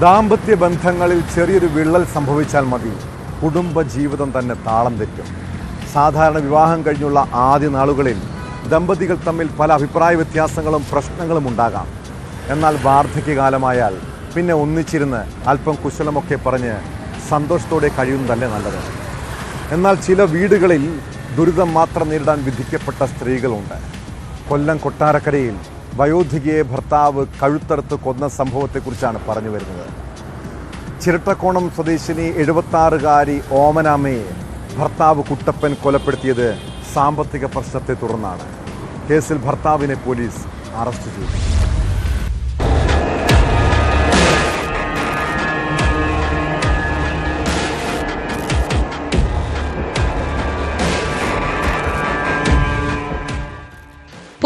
ദാമ്പത്യ ബന്ധങ്ങളിൽ ചെറിയൊരു വിള്ളൽ സംഭവിച്ചാൽ മതി. കുടുംബ ജീവിതം തന്നെ താളം തെറ്റും. സാധാരണ വിവാഹം കഴിഞ്ഞുള്ള ആദ്യ നാളുകളിൽ ദമ്പതികൾ തമ്മിൽ പല അഭിപ്രായ വ്യത്യാസങ്ങളും പ്രശ്നങ്ങളും ഉണ്ടാകാം. എന്നാൽ വാർദ്ധക്യകാലമായാൽ പിന്നെ ഒന്നിച്ചിരുന്ന് അല്പം കുശലമൊക്കെ പറഞ്ഞ് സന്തോഷത്തോടെ കഴിയുന്നതല്ലേ നല്ലത്. എന്നാൽ ചില വീടുകളിൽ ദുരിതം മാത്രം നേരിടാൻ വിധിക്കപ്പെട്ട സ്ത്രീകളുണ്ട്. കൊല്ലം കൊട്ടാരക്കരയിൽ വയോധികയെ ഭർത്താവ് കഴുത്തറുത്ത് കൊന്ന സംഭവത്തെക്കുറിച്ചാണ് പറഞ്ഞു വരുന്നത്. ചിരട്ടക്കോണം സ്വദേശിനി എഴുപത്താറുകാരി ഓമനാമ്മയെ ഭർത്താവ് കുട്ടപ്പൻ കൊലപ്പെടുത്തിയത് സാമ്പത്തിക പ്രശ്നത്തെ തുടർന്നാണ്. കേസിൽ ഭർത്താവിനെ പോലീസ് അറസ്റ്റ് ചെയ്തു.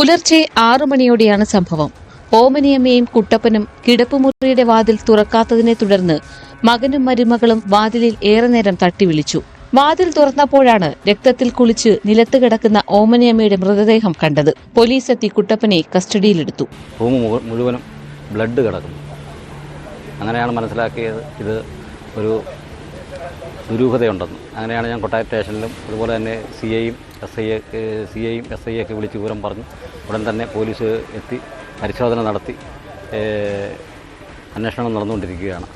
പുലർച്ചെ ആറു മണിയോടെയാണ് സംഭവം. ഓമനിയമ്മയും കുട്ടപ്പനും കിടപ്പുമുറിയുടെ വാതിൽ തുറക്കാത്തതിനെ തുടർന്ന് മകനും മരുമകളും വാതിലിൽ ഏറെ നേരം തട്ടി വിളിച്ചു വാതിൽ തുറന്നപ്പോഴാണ് രക്തത്തിൽ കുളിച്ച് നിലത്ത് കിടക്കുന്ന ഓമനിയമ്മയുടെ മൃതദേഹം കണ്ടത്. പോലീസ് എത്തി കുട്ടപ്പനെ കസ്റ്റഡിയിലെടുത്തു. മുഴുവനും ബ്ലഡ് കിടക്കുന്നു. അങ്ങനെയാണ് മനസ്സിലാക്കിയത് ഇത് ഒരു ദുരൂഹതയുണ്ടെന്ന്. അങ്ങനെയാണ് ഞാൻ കൊട്ടായ സ്റ്റേഷനിലും അതുപോലെ തന്നെ സി ഐയും എസ് ഐ സി ഐയും എസ് ഐ ഒക്കെ വിളിച്ച് വിവരം പറഞ്ഞു. ഉടൻ തന്നെ പോലീസ് എത്തി പരിശോധന നടത്തി അന്വേഷണം നടന്നുകൊണ്ടിരിക്കുകയാണ്.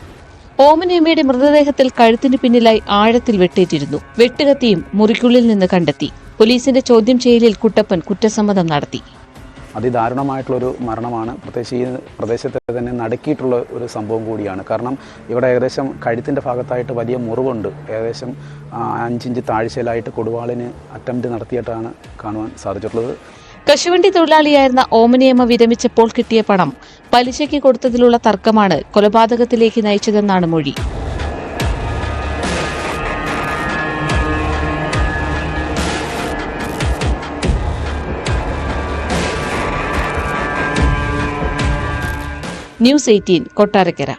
ഓമനിയമ്മയുടെ മൃതദേഹത്തിൽ കഴുത്തിന് പിന്നിലായി ആഴത്തിൽ വെട്ടേറ്റിരുന്നു. വെട്ടുകത്തിയും മുറിക്കുള്ളിൽ നിന്ന് കണ്ടെത്തി. പോലീസിന്റെ ചോദ്യം ചെയ്യലിൽ കുട്ടപ്പൻ കുറ്റസമ്മതം നടത്തി. അതിദാരുണമായിട്ടുള്ളൊരു മരണമാണ്. പ്രത്യേകിച്ച് ഈ പ്രദേശത്തെ തന്നെ നടുക്കിയിട്ടുള്ള ഒരു സംഭവം കൂടിയാണ്. കാരണം ഇവിടെ ഏകദേശം കഴുത്തിന്റെ ഭാഗത്തായിട്ട് വലിയ മുറിവുണ്ട്. ഏകദേശം അഞ്ചിഞ്ച് താഴ്ചയിലായിട്ട് കൊടുവാളിന് അറ്റംപ്റ്റ് നടത്തിയിട്ടാണ് കാണുവാൻ സാധിച്ചിട്ടുള്ളത്. കശുവണ്ടി തൊഴിലാളിയായിരുന്ന ഓമനിയമ്മ വിരമിച്ചപ്പോൾ കിട്ടിയ പണം പലിശയ്ക്ക് കൊടുത്തതിലുള്ള തർക്കമാണ് കൊലപാതകത്തിലേക്ക് നയിച്ചതെന്നാണ് മൊഴി. News eighteen Kottarakkara